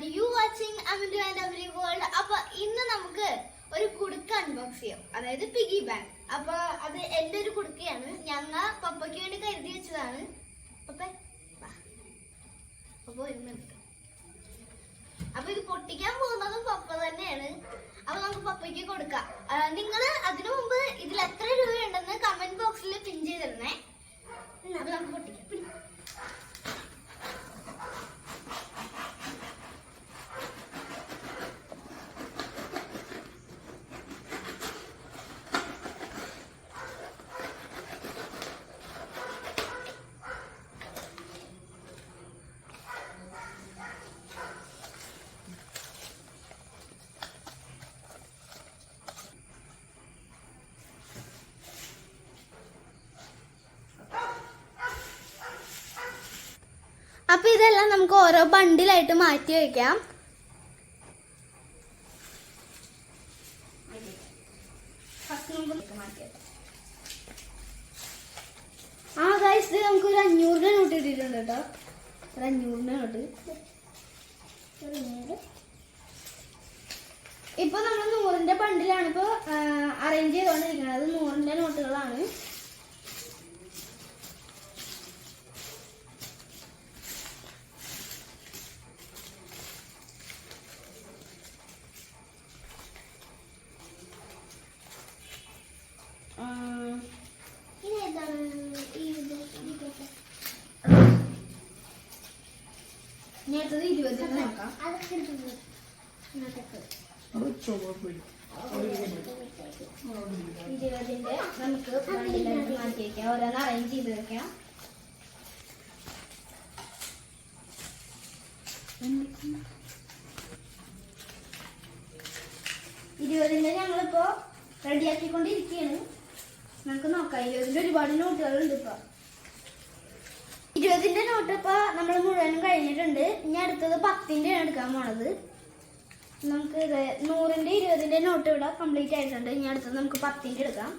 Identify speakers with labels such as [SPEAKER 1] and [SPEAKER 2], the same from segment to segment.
[SPEAKER 1] And you watching അമിൻഡു and every world അപ്പൊ ഇന്ന് നമുക്ക് ഒരു കുടുക്ക അൺബോക്സ് ചെയ്യാം. അതായത് പിഗി ബാങ്ക് അപ്പൊ അത് എന്റെ ഒരു കുടുക്കയാണ്. ഞങ്ങ പപ്പയ്ക്ക് വേണ്ടി കരുതി വെച്ചതാണ്. അപ്പൊ. അപ്പൊ ഇത് പൊട്ടിക്കാൻ പോകുന്നതും പപ്പ തന്നെയാണ്. അപ്പൊ നമുക്ക് പപ്പയ്ക്ക് കൊടുക്കാം. നിങ്ങൾ അതിനു മുമ്പ് ഇതിൽ എത്ര രൂപയുണ്ടെന്ന് കമന്റ് അപ്പൊ ഇതെല്ലാം നമുക്ക് ഓരോ ബണ്ടിലായിട്ട് മാറ്റി വെക്കാം. ആ ഗൈസ് ഇത് നമുക്ക് ഒരു അഞ്ഞൂറിന്റെ നോട്ട് ഇട്ടിട്ടുണ്ട് കേട്ടോ. ഒരു അഞ്ഞൂറിന്റെ നോട്ട്. ഇപ്പൊ നമ്മൾ നൂറിന്റെ ബണ്ടിലാണ് ഇപ്പൊ അറേഞ്ച് ചെയ്തോണ്ടിരിക്കുന്നത്. നൂറിന്റെ നോട്ടുകളാണ്. നമുക്ക് മാറ്റി വെക്കാം വെക്കാം ഇരുപതിന്റെ ഞങ്ങളിപ്പോ റെഡിയാക്കിക്കൊണ്ടിരിക്കുകയാണ് നമുക്ക് നോക്കാം. ഇരുപതിന്റെ ഒരുപാട് നോട്ടുകളുണ്ട് ഇപ്പൊ. ഇരുപതിന്റെ നോട്ട് ഇപ്പൊ നമ്മൾ മുഴുവനും കഴിഞ്ഞിട്ടുണ്ട്. ഇനി അടുത്തത് പത്തിന്റെ ആണ് എടുക്കാൻ പോണത്. നമുക്ക് ഇത് നൂറിന്റെ ഇരുപതിന്റെ നോട്ട് ഇവിടെ കംപ്ലീറ്റ് ആയിട്ടുണ്ട്. ഇനി അടുത്തത് നമുക്ക് പത്തിന്റെ എടുക്കാം.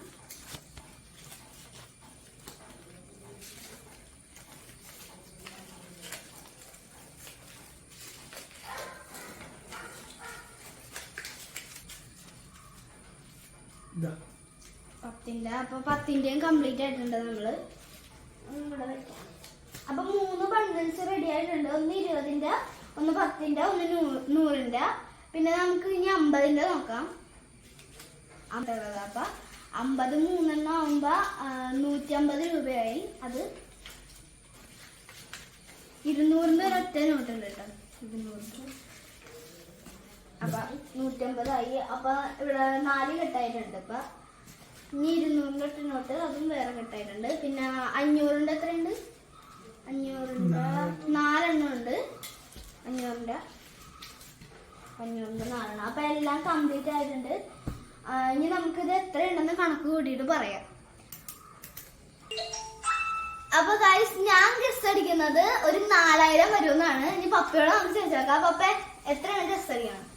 [SPEAKER 1] പത്തിന്റെ അപ്പൊ പത്തിന്റെയും കംപ്ലീറ്റ് ആയിട്ടുണ്ട് നമ്മൾ. ഇവിടെ മൂന്ന് ബണ്ടിൽസ് റെഡി ആയിട്ടുണ്ട്. ഒന്ന് ഇരുപതിന്റെ ഒന്ന് പത്തിന്റെ ഒന്ന് നൂറിന്റെ. പിന്നെ നമുക്ക് ഇനി അമ്പതിന്റെ നോക്കാം. അമ്പത് അപ്പൊ അമ്പത് മൂന്നെണ്ണം ആവുമ്പോ നൂറ്റി നൂറ്റമ്പത് രൂപയായി. അത് ഇരുന്നൂറിന്റെ ഒരൊറ്റ നോട്ടുണ്ട് കേട്ടോ. ഇരുന്നൂറിന്റെ. അപ്പൊ നൂറ്റമ്പതായി അപ്പൊ ഇവിടെ നാല് കെട്ടായിട്ടുണ്ട് ഇപ്പൊ. ഇനി ഇരുന്നൂറിന്റെ ഒറ്റ നോട്ട് അതും വേറെ കെട്ടായിട്ടുണ്ട്. പിന്നെ അഞ്ഞൂറിന്റെ എത്രയുണ്ട്? അഞ്ഞൂറിന്റെ നാലെണ്ണം ഉണ്ട് അഞ്ഞൂറിന്റെ അഞ്ഞൂറിന്റെ നാലെണ്ണം. അപ്പൊ എല്ലാം കംപ്ലീറ്റ് ആയിട്ടുണ്ട്. ഇനി നമുക്കിത് എത്ര ഉണ്ടെന്ന് കണക്ക് കൂട്ടിയിട്ട് പറയാം. അപ്പൊ ഗൈസ് ഞാൻ ഗസ് അടിക്കുന്നത് ഒരു നാലായിരം വരുമെന്നാണ്. ഇനി പപ്പയോട് നമുക്ക് ചോദിച്ചേക്കാം പപ്പ എത്രയാണ് ഗസ് അടിക്കണം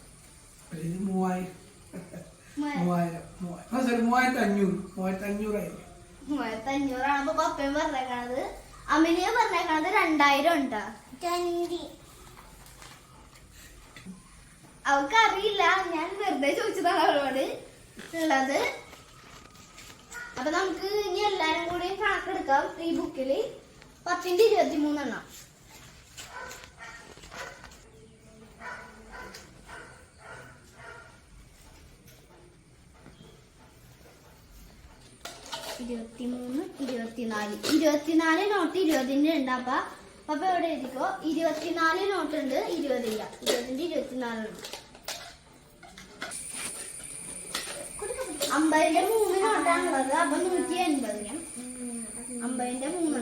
[SPEAKER 2] മൂവായിരത്തി
[SPEAKER 1] അഞ്ഞൂറാണ് അപ്പൊ പപ്പയും പറഞ്ഞേക്കണത്. അമിനിയ പറഞ്ഞേക്കണത് രണ്ടായിരം ഉണ്ട്. അവൾക്ക് അറിയില്ല ഞാൻ വെറുതെ ചോദിച്ചതാണ് അവളോട് ഉള്ളത്. അപ്പൊ നമുക്ക് ഇനി എല്ലാരും കൂടി കണക്കെടുക്കാം ഈ ബുക്കിൽ പത്തിന്റെ ഇരുപത്തി മൂന്നെണ്ണം ഇരുപത്തിമൂന്ന് ഇരുപത്തിനാല്. ഇരുപത്തിനാല് നോട്ട് ഇരുപതിന്റെ ഉണ്ട്. അപ്പ എവിടെ എഴുതിക്കോ? ഇരുപത്തിനാല് നോട്ട് ഉണ്ട് ഇരുപതില്ല ഇരുപതിന്റെ ഇരുപത്തിനാലുണ്ട് അമ്പതിന്റെ മൂന്ന് നോട്ടാണുള്ളത് അപ്പൊ നൂറ്റി അൻപത് അമ്പതിന്റെ മൂന്ന്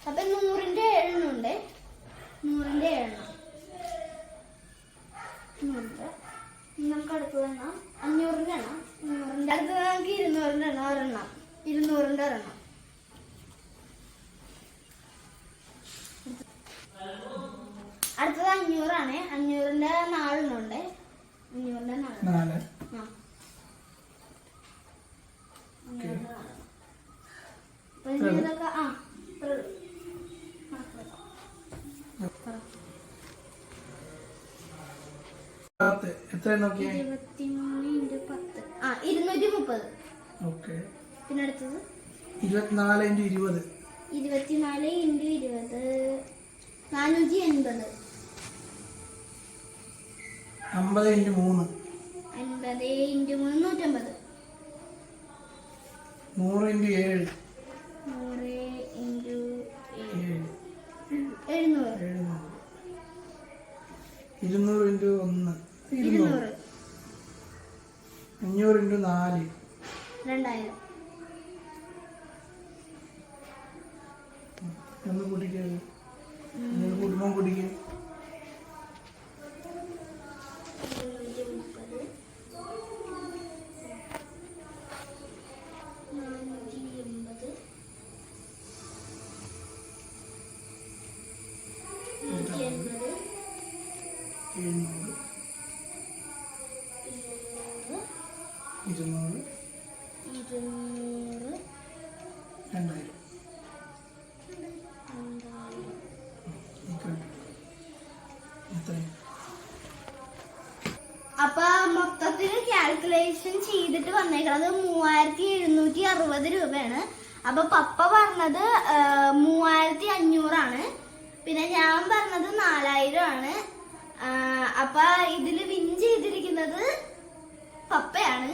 [SPEAKER 1] അപ്പൊ നൂറിന്റെ ഏഴെണ്ണം ഉണ്ട്. നൂറിന്റെ ഏഴെണ്ണം. നൂറിന്റെ ഇനി നമുക്ക് അടുത്തത് എണ്ണാം അഞ്ഞൂറിന്റെ എണ്ണം അഞ്ഞൂറിന്റെ അടുത്തത് നമുക്ക് ഇരുന്നൂറിന്റെ എണ്ണം ഒരെണ്ണം. ഇരുന്നൂറിന്റെ ഒരെണ്ണം. അടുത്തത് അഞ്ഞൂറാണ്. അഞ്ഞൂറിന്റെ നാലെണ്ണമുണ്ട്. അഞ്ഞൂറിന്റെ
[SPEAKER 2] നാല്.
[SPEAKER 1] ആ. ഇതൊക്കെ ആ. പറ
[SPEAKER 2] എത്ര നോക്കിയേ?
[SPEAKER 1] ഇരുപത്തിമൂന്ന് ഇന്റു പത്ത്. ആ ഇരുന്നൂറ്റി മുപ്പത്.
[SPEAKER 2] ഓക്കെ.
[SPEAKER 1] പിന്നെ അടുത്തത്?
[SPEAKER 2] ഇരുപത്തിനാല് ഇന്റു ഇരുപത്.
[SPEAKER 1] ഇരുപത്തിനാല് ഇന്റു ഇരുപത്. നാനൂറ്റി എൺപത്.
[SPEAKER 2] അമ്പത് ഇന്റു മൂന്ന്.
[SPEAKER 1] അൻപത് ഇന്റു മൂന്ന് നൂറ്റമ്പത്.
[SPEAKER 2] നൂറ് ഇന്റു ഏഴ്. കൂട്ടിക്കത്
[SPEAKER 1] ഇരുന്നൂറ്റി മുപ്പത് നാനൂറ്റി എൺപത്
[SPEAKER 2] എഴുന്നൂറ്
[SPEAKER 1] ഇരുന്നൂറ്.
[SPEAKER 2] ഇരുന്നൂറ്. രണ്ടായിരം.
[SPEAKER 1] കാൽക്കുലേഷൻ ചെയ്തിട്ട് വന്നേക്കുന്നത് മൂവായിരത്തി എഴുന്നൂറ്റി അറുപത് രൂപയാണ്. അപ്പൊ പപ്പ പറഞ്ഞത് മൂവായിരത്തി അഞ്ഞൂറാണ് പിന്നെ ഞാൻ പറഞ്ഞത് നാലായിരം ആണ് അപ്പൊ ഇതിൽ വിൻ ചെയ്തിരിക്കുന്നത് പപ്പയാണ്.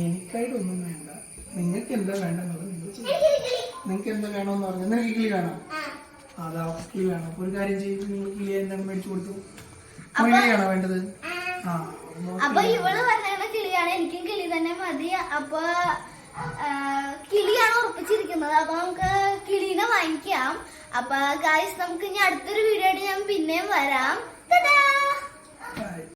[SPEAKER 2] എനിക്കായിട്ടൊന്നും വേണ്ട. നിങ്ങൾക്ക് എന്താ വേണ്ടെന്നുള്ളത് നിങ്ങൾ നിങ്ങൾക്ക് എന്താ വേണമെന്ന് പറഞ്ഞു നിങ്ങൾക്ക് കിളി വേണോ അതാ കിളി വേണം അപ്പൊ ഒരു കാര്യം ചെയ്ത് നിങ്ങൾ കിളി എന്താണ് മേടിച്ചു കൊടുത്തു. കിളിയാണോ വേണ്ടത്? ആ.
[SPEAKER 1] അപ്പൊ ഇവൾ പറഞ്ഞ കിളിയാണ്. എനിക്കും കിളി തന്നെ മതി. അപ്പൊ കിളിയാണ് ഉറപ്പിച്ചിരിക്കുന്നത്. അപ്പൊ നമുക്ക് കിളീനെ വാങ്ങിക്കാം. അപ്പൊ ഗായ്സ് നമുക്ക് ഇനി അടുത്തൊരു വീഡിയോ ആയിട്ട് ഞാൻ പിന്നെയും വരാം.